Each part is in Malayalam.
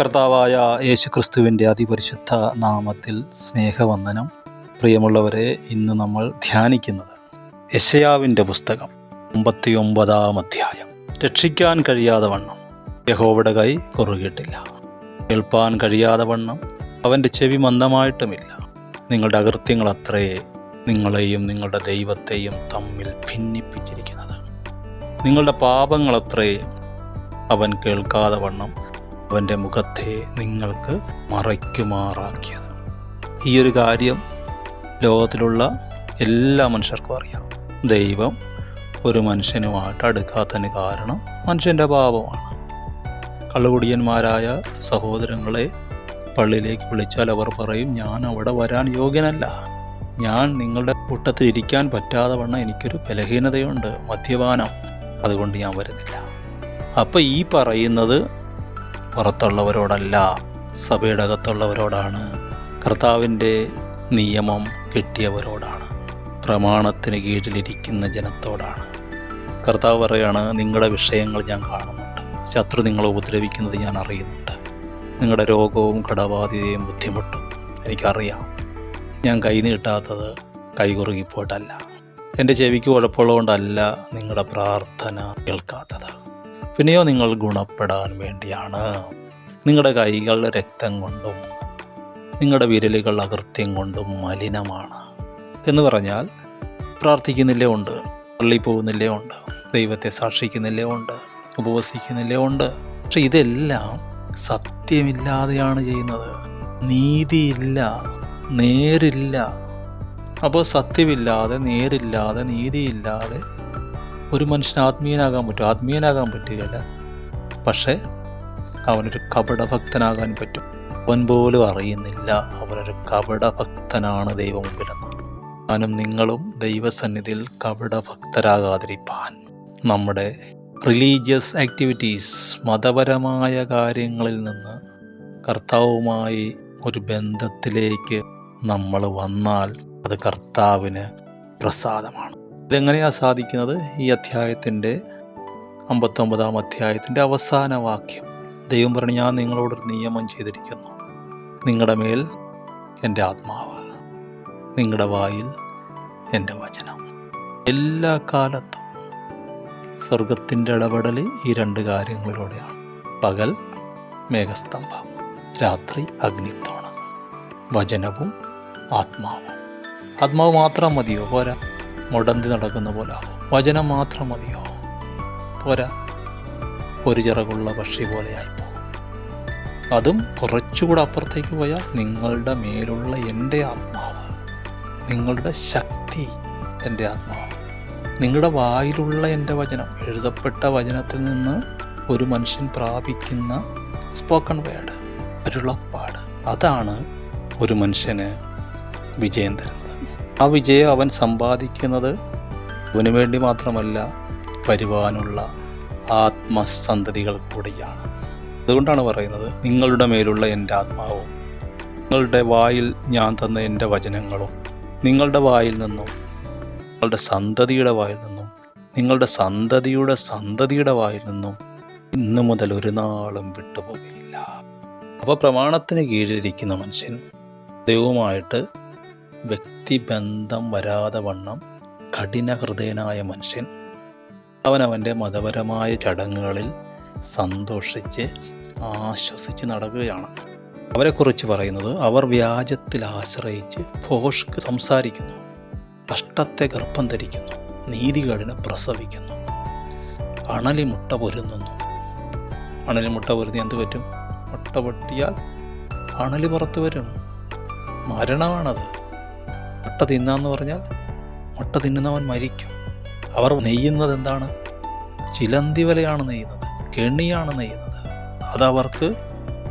കർത്താവായ യേശുക്രിസ്തുവിന്റെ അതിപരിശുദ്ധ നാമത്തിൽ സ്നേഹവന്ദനം. പ്രിയമുള്ളവരെ ഇന്ന് നമ്മൾ ധ്യാനിക്കുന്നത് യശയാവിന്റെ പുസ്തകം അമ്പത്തി ഒമ്പതാം അധ്യായം. രക്ഷിക്കാൻ കഴിയാതെ വണ്ണം യഹോവയുടെ കൈ കുറുകിയിട്ടില്ല. കേൾപ്പാൻ കഴിയാതെ വണ്ണം അവന്റെ ചെവി മന്ദമായിട്ടുമില്ല. നിങ്ങളുടെ അകൃത്യങ്ങൾ അത്രയെ നിങ്ങളെയും നിങ്ങളുടെ ദൈവത്തെയും തമ്മിൽ ഭിന്നിപ്പിച്ചിരിക്കുന്നത്. നിങ്ങളുടെ പാപങ്ങളത്രയേ അവൻ കേൾക്കാതെ വണ്ണം അവന്റെ മുഖത്തെ നിങ്ങൾക്ക് മറയ്ക്കുമാറാക്കിയത്. ഈ ഒരു കാര്യം ലോകത്തിലുള്ള എല്ലാ മനുഷ്യർക്കും അറിയാം. ദൈവം ഒരു മനുഷ്യനുമായിട്ട് അടുക്കാത്തതിന് കാരണം മനുഷ്യന്റെ പാപമാണ്. കള്ളുകുടിയന്മാരായ സഹോദരങ്ങളെ പള്ളിയിലേക്ക് വിളിച്ചാൽ അവർ പറയും ഞാൻ അവിടെ വരാൻ യോഗ്യനല്ല. ഞാൻ നിങ്ങളുടെ കൂട്ടത്തിൽ ഇരിക്കാൻ പറ്റാതെ വണ്ണം എനിക്കൊരു ബലഹീനതയുണ്ട് മദ്യപാനം. അതുകൊണ്ട് ഞാൻ വരുന്നില്ല. അപ്പോൾ ഈ പറയുന്നത് പുറത്തുള്ളവരോടല്ല സഭയുടെ അകത്തുള്ളവരോടാണ് കർത്താവിന്റെ നിയമം കിട്ടിയവരോടാണ് പ്രമാണത്തിന് കീഴിലിരിക്കുന്ന ജനത്തോടാണ്. കർത്താവ് പറയാണ് നിങ്ങളുടെ വിഷയങ്ങൾ ഞാൻ കാണുന്നുണ്ട്. ശത്രു നിങ്ങളെ ഉപദ്രവിക്കുന്നത് ഞാൻ അറിയുന്നുണ്ട്. നിങ്ങളുടെ രോഗവും കടബാധ്യതയും ബുദ്ധിമുട്ടും എനിക്കറിയാം. ഞാൻ കൈ നീട്ടാത്തത് കൈകുറുകിപ്പോയിട്ടല്ല. എന്റെ ചെവിക്ക് കുഴപ്പമുള്ളതുകൊണ്ടല്ല നിങ്ങളുടെ പ്രാർത്ഥന കേൾക്കാത്തത്. പിന്നെയോ നിങ്ങൾ ഗുണപ്പെടാൻ വേണ്ടിയാണ്. നിങ്ങളുടെ കൈകൾ രക്തം കൊണ്ടും നിങ്ങളുടെ വിരലുകൾ അകൃത്യം കൊണ്ടും മലിനമാണ്. എന്ന് പറഞ്ഞാൽ പ്രാർത്ഥിക്കുന്നില്ലേ ഉണ്ട് പള്ളി പോകുന്നില്ലേ ഉണ്ട് ദൈവത്തെ സാക്ഷിക്കുന്നില്ലേ ഉണ്ട് ഉപവസിക്കുന്നില്ലേ ഉണ്ട്. പക്ഷെ ഇതെല്ലാം സത്യമില്ലാതെയാണ് ചെയ്യുന്നത്. നീതിയില്ല നേരില്ല. അപ്പോൾ സത്യമില്ലാതെ നേരില്ലാതെ നീതിയില്ലാതെ ഒരു മനുഷ്യന് ആത്മീയനാകാൻ പറ്റും ആത്മീയനാകാൻ പറ്റുകയില്ല. പക്ഷേ അവനൊരു കപടഭക്തനാകാൻ പറ്റും. അവൻ പോലും അറിയുന്നില്ല. അവനൊരു കപടഭക്തനാണ് ദൈവം മുമ്പിലെന്ന് ഞാനും നിങ്ങളും ദൈവസന്നിധിയിൽ കപടഭക്തരാകാതിരിപ്പാൻ. നമ്മുടെ റിലീജിയസ് ആക്ടിവിറ്റീസ് മതപരമായ കാര്യങ്ങളിൽ നിന്ന് കർത്താവുമായി ഒരു ബന്ധത്തിലേക്ക് നമ്മൾ വന്നാൽ അത് കർത്താവിന് പ്രസാദമാണ്. ഇതെങ്ങനെയാണ് സാധിക്കുന്നത് ഈ അധ്യായത്തിന്റെ അമ്പത്തൊമ്പതാം അധ്യായത്തിന്റെ അവസാന വാക്യം. ദൈവം പറഞ്ഞു ഞാൻ നിങ്ങളോടൊരു നിയമം ചെയ്തിരിക്കുന്നു. നിങ്ങളുടെ മേൽ എന്റെ ആത്മാവ് നിങ്ങളുടെ വായിൽ എന്റെ വചനം. എല്ലാ കാലത്തും സ്വർഗത്തിന്റെ ഇടപെടൽ ഈ രണ്ട് കാര്യങ്ങളിലൂടെയാണ്. പകൽ മേഘസ്തംഭം രാത്രി അഗ്നിത്തോണം വചനവും ആത്മാവും. ആത്മാവ് മാത്രം മതിയോ? പോരാ. മുടന്തി നടക്കുന്ന പോലെ വചനം മാത്രം മതിയോ? പോരാ. ഒരു ചിറകുള്ള പക്ഷി പോലെയായിപ്പോകും അതും കുറച്ചുകൂടെ അപ്പുറത്തേക്ക് പോയാൽ നിങ്ങളുടെ മേലുള്ള എന്റെ ആത്മാവ് നിങ്ങളുടെ ശക്തി എന്റെ ആത്മാവ് നിങ്ങളുടെ വായിലുള്ള എന്റെ വചനം എഴുതപ്പെട്ട വചനത്തിൽ നിന്ന് ഒരു മനുഷ്യൻ പ്രാപിക്കുന്ന സ്പോക്കൺ വേർഡ് അരുളപ്പാട് അതാണ് ഒരു മനുഷ്യന് വിജയം തരുന്നത്. ആ വിജയം അവൻ സമ്പാദിക്കുന്നത് അവന് വേണ്ടി മാത്രമല്ല വരുവാനുള്ള ആത്മസന്തതികൾ കൂടിയാണ്. അതുകൊണ്ടാണ് പറയുന്നത് നിങ്ങളുടെ മേലുള്ള എന്റെ ആത്മാവും നിങ്ങളുടെ വായിൽ ഞാൻ തന്ന എന്റെ വചനങ്ങളും നിങ്ങളുടെ വായിൽ നിന്നും നിങ്ങളുടെ സന്തതിയുടെ വായിൽ നിന്നും നിങ്ങളുടെ സന്തതിയുടെ സന്തതിയുടെ വായിൽ നിന്നും ഇന്നു മുതൽ ഒരു നാളും വിട്ടുപോകുകയില്ല അപ്പോൾ പ്രമാണത്തിന് കീഴിലിരിക്കുന്ന മനുഷ്യൻ ദൈവവുമായിട്ട് വ്യക്തിബന്ധം വരാതെ വണ്ണം കഠിന ഹൃദയനായ മനുഷ്യൻ അവനവന്റെ മതപരമായ ചടങ്ങുകളിൽ സന്തോഷിച്ച് ആശ്വസിച്ച് നടക്കുകയാണ്. അവരെക്കുറിച്ച് പറയുന്നത് അവർ വ്യാജത്തിൽ ആശ്രയിച്ച് ഭോഷ്ക്ക് സംസാരിക്കുന്നു കഷ്ടത്തെ ഗർഭം ധരിക്കുന്നു നീതികേടിനെ പ്രസവിക്കുന്നു അണലിമുട്ട പൊരുന്നുന്നു അണലിമുട്ട പൊരുന്നി എന്ത് പറ്റും? മുട്ട പൊട്ടിയാൽ അണലി പുറത്തു വരും. മരണമാണത്. മുട്ട തിന്നാന്ന് പറഞ്ഞാൽ മുട്ട തിന്നുന്നവൻ മരിക്കും. അവർ നെയ്യുന്നത് എന്താണ് ചിലന്തി വലയാണ് നെയ്യുന്നത് കെണിയാണ് നെയ്യുന്നത്. അതവർക്ക്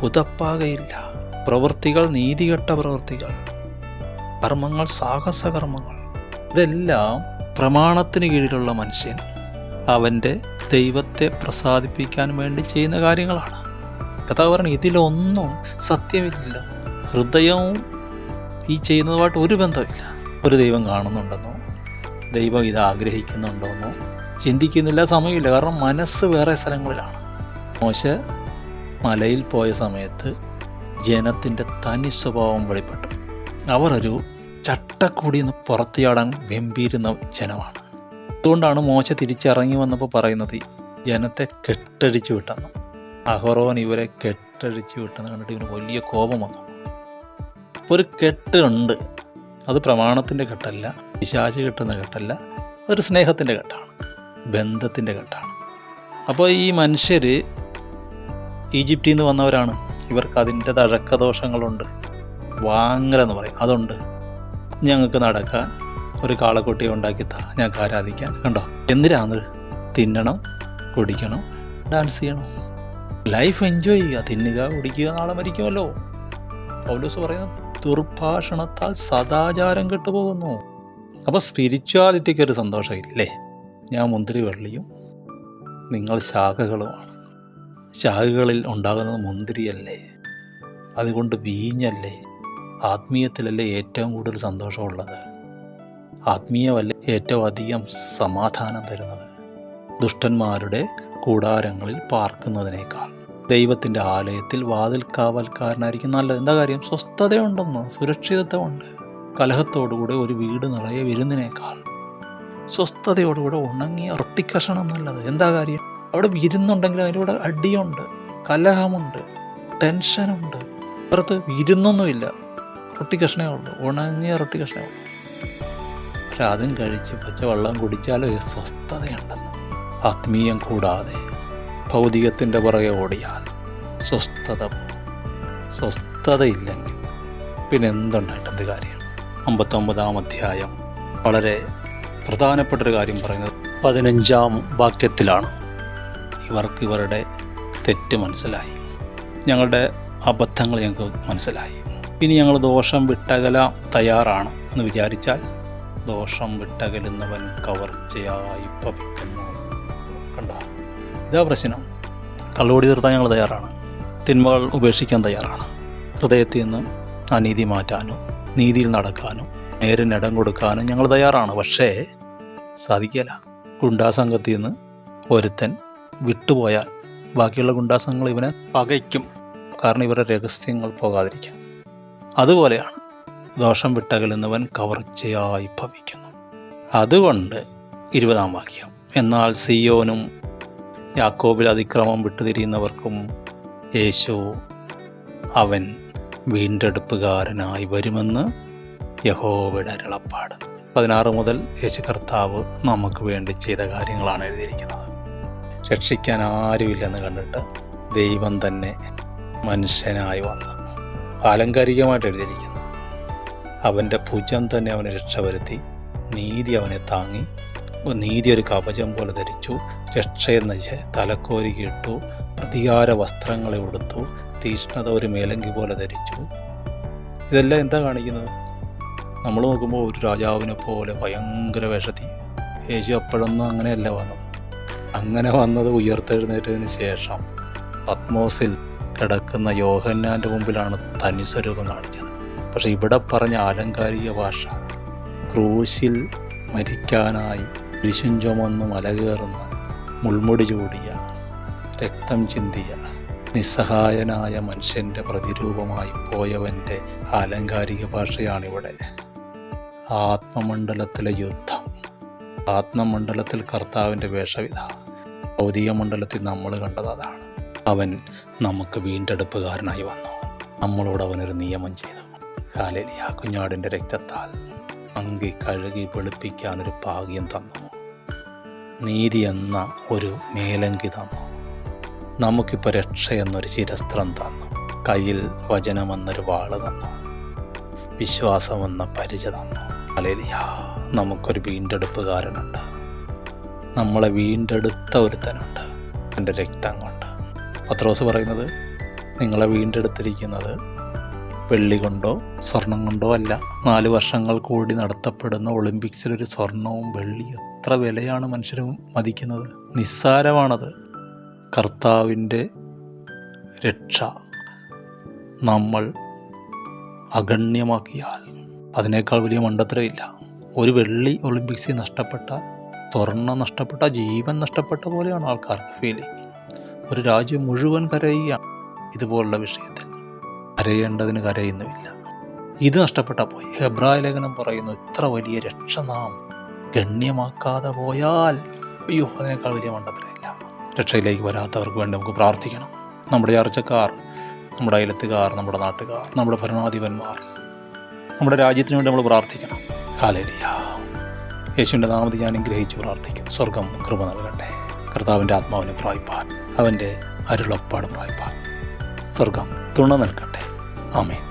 പുതപ്പാകയില്ല. പ്രവൃത്തികൾ നീതികെട്ട പ്രവൃത്തികൾ. കർമ്മങ്ങൾ സാഹസകർമ്മങ്ങൾ. ഇതെല്ലാം പ്രമാണത്തിന് കീഴിലുള്ള മനുഷ്യൻ അവന്റെ ദൈവത്തെ പ്രസാദിപ്പിക്കാൻ വേണ്ടി ചെയ്യുന്ന കാര്യങ്ങളാണ്. കഥാ പറഞ്ഞു ഇതിലൊന്നും സത്യമില്ല. ഹൃദയവും ഈ ചെയ്യുന്നതുമായിട്ട് ഒരു ബന്ധമില്ല ഒരു ദൈവം കാണുന്നുണ്ടെന്നോ? ദൈവം ഇത് ആഗ്രഹിക്കുന്നുണ്ടോന്നോ? ചിന്തിക്കുന്നില്ല സമയമില്ല. കാരണം മനസ്സ് വേറെ സ്ഥലങ്ങളിലാണ്. മോശ മലയിൽ പോയ സമയത്ത് ജനത്തിന്റെ തനി സ്വഭാവം വെളിപ്പെട്ടു. അവർ ഒരു ചട്ടക്കൂടി നിന്ന് പുറത്തിയാടാൻ വെമ്പീരുന്ന ജനമാണ്. അതുകൊണ്ടാണ് മോശ തിരിച്ചിറങ്ങി വന്നപ്പോൾ പറയുന്നത് ജനത്തെ കെട്ടടിച്ചു വിട്ടെന്ന്. അഹറോൻ ഇവരെ കെട്ടടിച്ചു വിട്ടെന്ന് കണ്ടിട്ട് ഇവന് വലിയ കോപം വന്നു. ഒരു കെട്ട് ഉണ്ട് അത് പ്രമാണത്തിന്റെ ഘട്ടമല്ല പിശാച് കെട്ടുന്ന ഘട്ടമല്ല അതൊരു സ്നേഹത്തിന്റെ ഘട്ടമാണ് ബന്ധത്തിന്റെ ഘട്ടമാണ്. അപ്പോൾ ഈ മനുഷ്യർ ഈജിപ്തിൽ നിന്ന് വന്നവരാണ്. ഇവർക്ക് അതിന്റെ തഴക്കദോഷങ്ങളുണ്ട്. വാങ്ങലെന്ന് പറയും. അതുണ്ട്. ഞങ്ങൾക്ക് നടക്കാൻ ഒരു കാളക്കുട്ടിയെ ഉണ്ടാക്കി താ ഞങ്ങൾക്ക് ആരാധിക്കാൻ. കണ്ടോ? എന്തിനാണ്? തിന്നണം കുടിക്കണം ഡാൻസ് ചെയ്യണം. ലൈഫ് എൻജോയ് ചെയ്യുക. തിന്നുക കുടിക്കുക നാളെ മരിക്കുമല്ലോ. പൗലോസ് പറയുന്നത് ദുർഭാഷണത്താൽ സദാചാരം കെട്ടുപോകുന്നു. അപ്പോൾ സ്പിരിച്വാലിറ്റിക്ക് ഒരു സന്തോഷമില്ലേ ഞാൻ മുന്തിരി വെള്ളിയും നിങ്ങൾ ശാഖകളുമാണ് ശാഖകളിൽ ഉണ്ടാകുന്നത് മുന്തിരിയല്ലേ? അതുകൊണ്ട് വീഞ്ഞല്ലേ? ആത്മീയത്തിലല്ലേ ഏറ്റവും കൂടുതൽ സന്തോഷമുള്ളത്? ആത്മീയമല്ലേ ഏറ്റവും അധികം സമാധാനം തരുന്നത്? ദുഷ്ടന്മാരുടെ കൂടാരങ്ങളിൽ പാർക്കുന്നതിനേക്കാൾ. ദൈവത്തിന്റെ ആലയത്തിൽ വാതിൽ കാവൽക്കാരനായിരിക്കും നല്ലത്. എന്താ കാര്യം? സ്വസ്ഥതയുണ്ടെന്ന് സുരക്ഷിതത്വമുണ്ട്. കലഹത്തോടുകൂടെ ഒരു വീട് നിറയെ വിരുന്നിനേക്കാൾ സ്വസ്ഥതയോടുകൂടെ ഉണങ്ങി റൊട്ടിക്കഷണം നല്ലത്. എന്താ കാര്യം? അവിടെ വിരുന്നുണ്ടെങ്കിൽ അതിന്റെ കൂടെ അടിയുണ്ട് കലഹമുണ്ട് ടെൻഷനുണ്ട്. അപ്പുറത്ത് വിരുന്നൊന്നുമില്ല. റൊട്ടി കഷ്ണേ ഉള്ളൂ ഉണങ്ങിയ റൊട്ടി കഷ്ണേ ഉള്ളൂ. പക്ഷെ അതും കഴിച്ച് കുടിച്ചാലും ഒരു സ്വസ്ഥതയുണ്ടെന്ന്. ആത്മീയം കൂടാതെ ഭൗതികത്തിന്റെ പുറകെ ഓടിയാൽ സ്വസ്ഥത പോകും. സ്വസ്ഥതയില്ലെങ്കിൽ പിന്നെ എന്തുണ്ടായിട്ട് എന്ത് കാര്യം? അമ്പത്തൊമ്പതാം അധ്യായം വളരെ പ്രധാനപ്പെട്ടൊരു കാര്യം പറയുന്നത് പതിനഞ്ചാം വാക്യത്തിലാണ്. ഇവർക്ക് ഇവരുടെ തെറ്റ് മനസ്സിലായി. ഞങ്ങളുടെ അബദ്ധങ്ങൾ ഞങ്ങൾക്ക് മനസ്സിലായി. ഇനി ഞങ്ങൾ ദോഷം വിട്ടകല തയ്യാറാണ് എന്ന് വിചാരിച്ചാൽ ദോഷം വിട്ടകലുന്നവൻ കവർച്ചയായി ഭവിക്കുന്നു. ഇതാ പ്രശ്നം. കള്ളുകൂടി തീർത്താൻ ഞങ്ങൾ തയ്യാറാണ്. തിന്മകൾ ഉപേക്ഷിക്കാൻ തയ്യാറാണ്. ഹൃദയത്തിൽ നിന്ന് അനീതി മാറ്റാനും നീതിയിൽ നടക്കാനും നേരിനിടം കൊടുക്കാനും ഞങ്ങൾ തയ്യാറാണ്. പക്ഷേ സാധിക്കില്ല ഗുണ്ടാസംഘത്തിൽ നിന്ന് ഒരുത്തൻ വിട്ടുപോയാൽ ബാക്കിയുള്ള ഗുണ്ടാസംഘങ്ങൾ ഇവനെ പകയ്ക്കും. കാരണം ഇവരുടെ രഹസ്യങ്ങൾ പോകാതിരിക്കാം അതുപോലെയാണ് ദോഷം വിട്ടകലുന്നവൻ കവർച്ചയായി ഭവിക്കുന്നു. അതുകൊണ്ട് ഇരുപതാം വാക്യം. എന്നാൽ സിയോനും യാക്കോബിൽ അതിക്രമം വിട്ടുതിരിയുന്നവർക്കും യേശു അവൻ വീണ്ടെടുപ്പുകാരനായി വരുമെന്ന് യഹോവയുടെ അരുളപ്പാട്. പതിനാറ് മുതൽ യേശു കർത്താവ് നമുക്ക് വേണ്ടി ചെയ്ത കാര്യങ്ങളാണ് എഴുതിയിരിക്കുന്നത്. രക്ഷിക്കാൻ ആരുമില്ലെന്ന് കണ്ടിട്ട് ദൈവം തന്നെ മനുഷ്യനായി വന്നു ആലങ്കാരികമായിട്ട് എഴുതിയിരിക്കുന്നത് അവന്റെ ഭുജം തന്നെ അവനെ രക്ഷപ്പെടുത്തി നീതി അവനെ താങ്ങി നീതി ഒരു കവചം പോലെ ധരിച്ചു ജ- തലക്കോരി ഇട്ടു പ്രതികാര വസ്ത്രങ്ങളെ ഉടുത്തു തീഷ്ണത ഒരു മേലങ്കി പോലെ ധരിച്ചു. ഇതെല്ലാം എന്താ കാണിക്കുന്നത്? നമ്മൾ നോക്കുമ്പോൾ ഒരു രാജാവിനെ പോലെ ഭയങ്കര വേഷത്തിൽ യേശു അപ്പോഴൊന്നും അങ്ങനെയല്ല വന്നത്. അങ്ങനെ വന്നത് ഉയർത്തെഴുന്നേറ്റതിന് ശേഷം പത്മോസിൽ കിടക്കുന്ന യോഹന്നാന്റെ മുമ്പിലാണ് തനിസ്വരൂപം കാണിച്ചത്. പക്ഷേ ഇവിടെ പറഞ്ഞ ആലങ്കാരിക ഭാഷ ക്രൂശിൽ മരിക്കാനായി കുരിശും ചുമന്ന് മലകേറുന്ന മുൾമുടി ചൂടിയ രക്തം ചിന്തിയ നിസ്സഹായനായ മനുഷ്യന്റെ പ്രതിരൂപമായി പോയവന്റെ ആലങ്കാരിക ഭാഷയാണിവിടെ. ആത്മമണ്ഡലത്തിലെ യുദ്ധം. ആത്മമണ്ഡലത്തിൽ കർത്താവിന്റെ വേഷവിധ. ഭൗതിക മണ്ഡലത്തിൽ നമ്മൾ കണ്ടത് അതാണ്. അവൻ നമുക്ക് വീണ്ടെടുപ്പുകാരനായി വന്നു. നമ്മളോട് അവനൊരു നിയമം ചെയ്തു. കാലേലിയ കുഞ്ഞാടിന്റെ രക്തത്താൽ. അങ്കി കഴുകി വെളുപ്പിക്കാനൊരു ഭാഗ്യം തന്നു. നീതി എന്ന ഒരു മേലങ്കി തന്നു. നമുക്കിപ്പോൾ രക്ഷ എന്നൊരു ചിരസ്ത്രം തന്നു. കയ്യിൽ വചനമെന്നൊരു വാൾ തന്നു. വിശ്വാസമെന്ന പരിച തന്നു. അലേലിയ നമുക്കൊരു വീണ്ടെടുപ്പുകാരനുണ്ട്. നമ്മളെ വീണ്ടെടുത്ത ഒരുത്തനുണ്ട്. എന്റെ രക്തം കൊണ്ട്. പത്രോസ് പറയുന്നത് നിങ്ങളെ വീണ്ടെടുത്തിരിക്കുന്നത് വെള്ളി കൊണ്ടോ സ്വർണം കൊണ്ടോ അല്ല നാല് വർഷങ്ങൾ കൂടി നടത്തപ്പെടുന്ന ഒളിമ്പിക്സിലൊരു സ്വർണവും വെള്ളി എത്ര വിലയാണ് മനുഷ്യർ മതിക്കുന്നത്? നിസ്സാരമാണത്. കർത്താവിന്റെ രക്ഷ നമ്മൾ അഗണ്യമാക്കിയാൽ അതിനേക്കാൾ വലിയ മണ്ടത്തരമില്ല. ഒരു വെള്ളി ഒളിമ്പിക്സിൽ നഷ്ടപ്പെട്ട സ്വർണം നഷ്ടപ്പെട്ട ജീവൻ നഷ്ടപ്പെട്ട പോലെയാണ് ആൾക്കാർക്ക് ഫീലിംഗ് ഒരു രാജ്യം മുഴുവൻ കരയുകയാണ് ഇതുപോലുള്ള വിഷയത്തിൽ. കരയേണ്ടതിന് കരയുന്നുമില്ല. ഇത് നഷ്ടപ്പെട്ടാൽ പോയി. ഹെബ്രായ ലേഖനം പറയുന്നു ഇത്ര വലിയ രക്ഷ നാം ഗണ്യമാക്കാതെ പോയാൽ അയ്യോ അതിനേക്കാൾ വലിയ മണ്ടത്തിലില്ല രക്ഷയിലേക്ക് വരാത്തവർക്ക് വേണ്ടി നമുക്ക് പ്രാർത്ഥിക്കണം. നമ്മുടെ ചർച്ചക്കാർ നമ്മുടെ അയലത്തുകാർ നമ്മുടെ നാട്ടുകാർ നമ്മുടെ ഭരണാധിപന്മാർ നമ്മുടെ രാജ്യത്തിന് വേണ്ടി നമ്മൾ പ്രാർത്ഥിക്കണം. കാലേലിയ യേശുവിന്റെ നാമത്തിൽ ഞാൻ ഗ്രഹിച്ച് പ്രാർത്ഥിക്കുന്നു. സ്വർഗം കൃപ നൽകട്ടെ. കർത്താവിന്റെ ആത്മാവിനെ പ്രായിപ്പാൻ അവന്റെ അരുളപ്പാട് പ്രായിപ്പാൻ. സ്വർഗം തുണ നൽകട്ടെ. ആമേൻ.